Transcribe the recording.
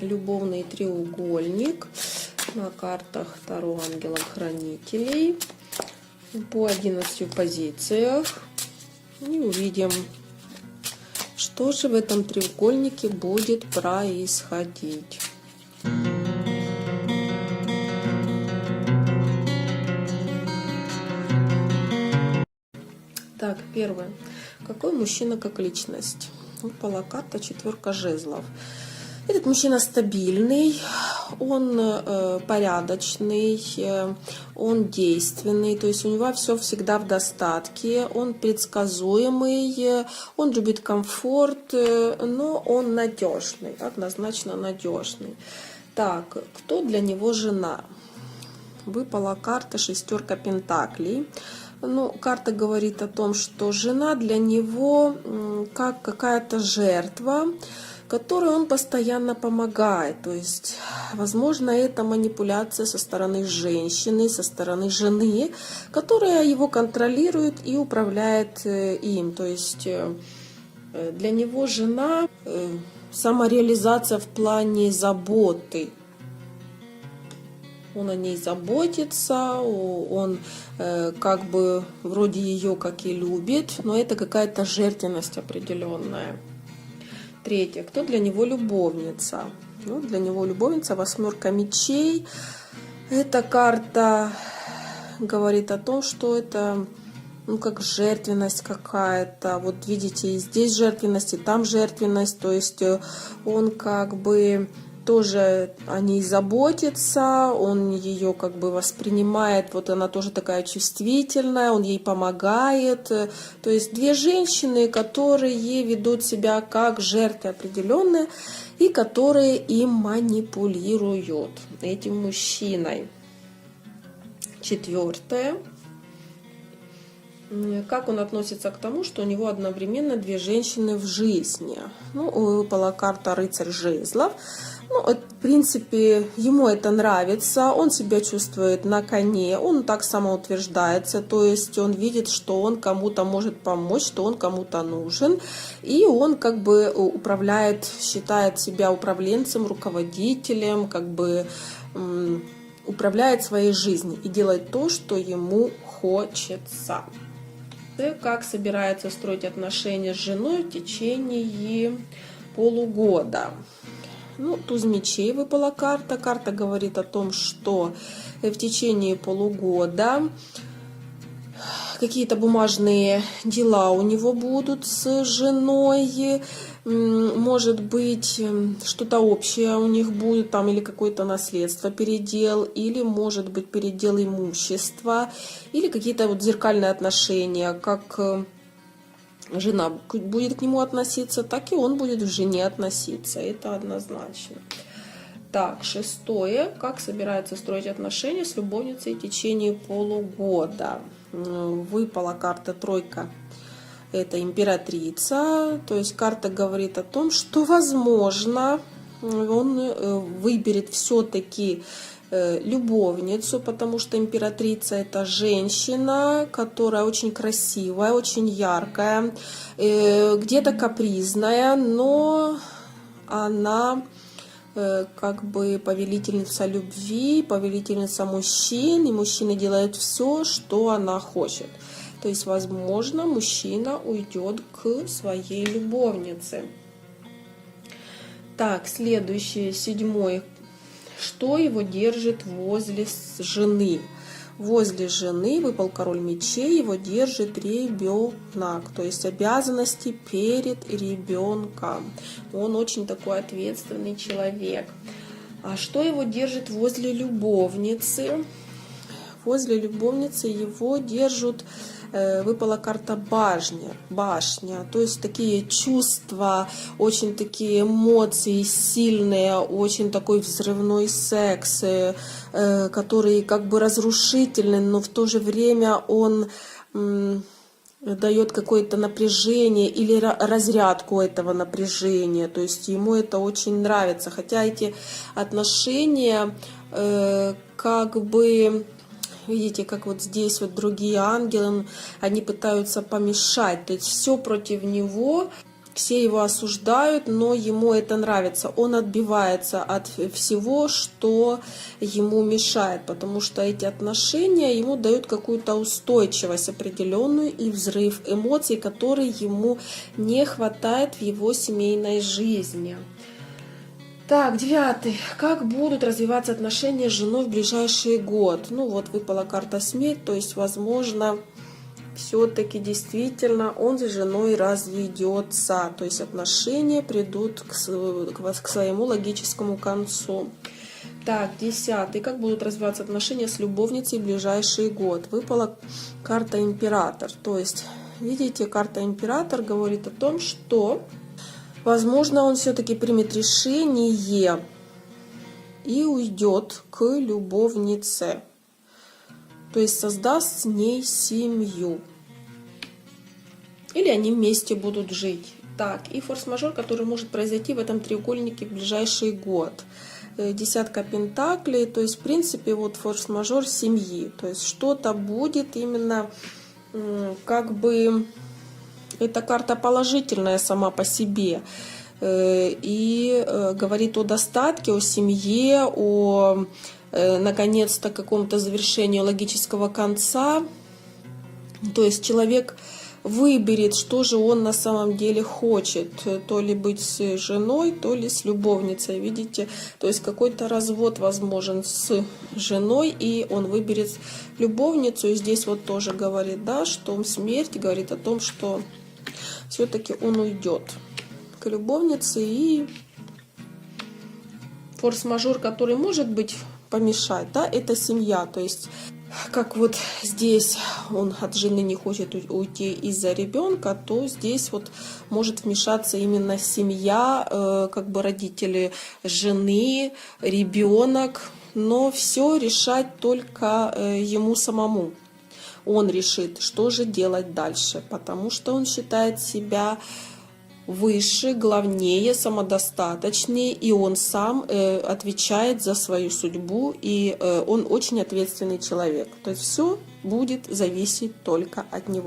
любовный треугольник на картах Таро Ангелов-Хранителей по 11 позициях. И увидим, что же в этом треугольнике будет происходить. Так, первое. Какой мужчина как личность? Выпала карта четверка жезлов. Этот мужчина стабильный, он э, порядочный, э, он действенный, то есть у него все всегда в достатке, он предсказуемый, он любит комфорт, э, но он надежный, однозначно надежный. Так, кто для него жена? Выпала карта шестерка пентаклей. Ну, карта говорит о том, что жена для него как какая-то жертва, которой он постоянно помогает. То есть, возможно, это манипуляция со стороны женщины, со стороны жены, которая его контролирует и управляет э, им. То есть, э, для него жена самореализация в плане заботы он о ней заботится, он э, как бы вроде ее как и любит, но это какая-то жертвенность определенная. Третье. Кто для него любовница? Ну, для него любовница восьмерка мечей. Эта карта говорит о том, что это ну, как жертвенность какая-то. Вот видите, и здесь жертвенность, и там жертвенность. То есть э, он как бы тоже о ней заботится, он ее как бы воспринимает, вот она тоже такая чувствительная, он ей помогает. То есть две женщины, которые ведут себя как жертвы определенные и которые им манипулируют этим мужчиной. Четвертое. Как он относится к тому, что у него одновременно две женщины в жизни? Ну, выпала карта рыцарь жезлов. Ну, в принципе, ему это нравится, он себя чувствует на коне, он так самоутверждается, то есть он видит, что он кому-то может помочь, что он кому-то нужен, и он как бы управляет, считает себя управленцем, руководителем, как бы управляет своей жизнью и делает то, что ему хочется. Как собирается строить отношения с женой в течение полугода. Ну, туз мечей выпала карта. Карта говорит о том, что в течение полугода какие-то бумажные дела у него будут с женой, может быть, что-то общее у них будет, там, или какое-то наследство, передел, или, может быть, передел имущества, или какие-то вот зеркальные отношения, как жена будет к нему относиться, так и он будет к жене относиться. Это однозначно. Так, шестое. Как собирается строить отношения с любовницей в течение полугода? Выпала карта тройка. Это императрица. То есть карта говорит о том, что возможно он э, выберет все-таки любовницу, потому что императрица это женщина, которая очень красивая, очень яркая, э, где-то капризная, но она э, как бы повелительница любви, повелительница мужчин, и мужчины делают все, что она хочет. То есть, возможно, мужчина уйдет к своей любовнице. Так, следующий, седьмой что его держит возле жены. Возле жены выпал король мечей, его держит ребенок, то есть обязанности перед ребенком. Он очень такой ответственный человек. А что его держит возле любовницы? Возле любовницы его держат выпала карта башня, башня, то есть такие чувства, очень такие эмоции сильные, очень такой взрывной секс, э, э, который как бы разрушительный, но в то же время он дает какое-то напряжение или разрядку этого напряжения. То есть ему это очень нравится. Хотя эти отношения э, как бы Видите, как вот здесь вот другие ангелы, они пытаются помешать. То есть все против него, все его осуждают, но ему это нравится. Он отбивается от всего, что ему мешает, потому что эти отношения ему дают какую-то устойчивость определенную и взрыв эмоций, который ему не хватает в его семейной жизни. Так, девятый. Как будут развиваться отношения с женой в ближайший год? Ну вот выпала карта смерть, то есть, возможно, все-таки действительно он с женой разведется, то есть отношения придут к, к своему логическому концу. Так, десятый. Как будут развиваться отношения с любовницей в ближайший год? Выпала карта император. То есть, видите, карта император говорит о том, что, возможно, он все-таки примет решение и уйдет к любовнице то есть создаст с ней семью. Или они вместе будут жить. Так, и форс-мажор, который может произойти в этом треугольнике в ближайший год. Э, десятка пентаклей, то есть, в принципе, вот форс-мажор семьи. То есть, что-то будет именно как бы... Эта карта положительная сама по себе э, и э, говорит о достатке, о семье, о наконец-то каком-то завершению логического конца. То есть человек выберет, что же он на самом деле хочет. То ли быть с женой, то ли с любовницей. Видите? То есть какой-то развод возможен с женой, и он выберет любовницу. И здесь вот тоже говорит, да, что смерть говорит о том, что все-таки он уйдет к любовнице и форс-мажор, который может быть помешать, да, это семья, то есть как вот здесь он от жены не хочет уйти из-за ребенка, то здесь вот может вмешаться именно семья, э, как бы родители жены, ребенок, но все решать только э, ему самому. Он решит, что же делать дальше, потому что он считает себя выше, главнее, самодостаточнее, и он сам э, отвечает за свою судьбу, и э, он очень ответственный человек. То есть все будет зависеть только от него.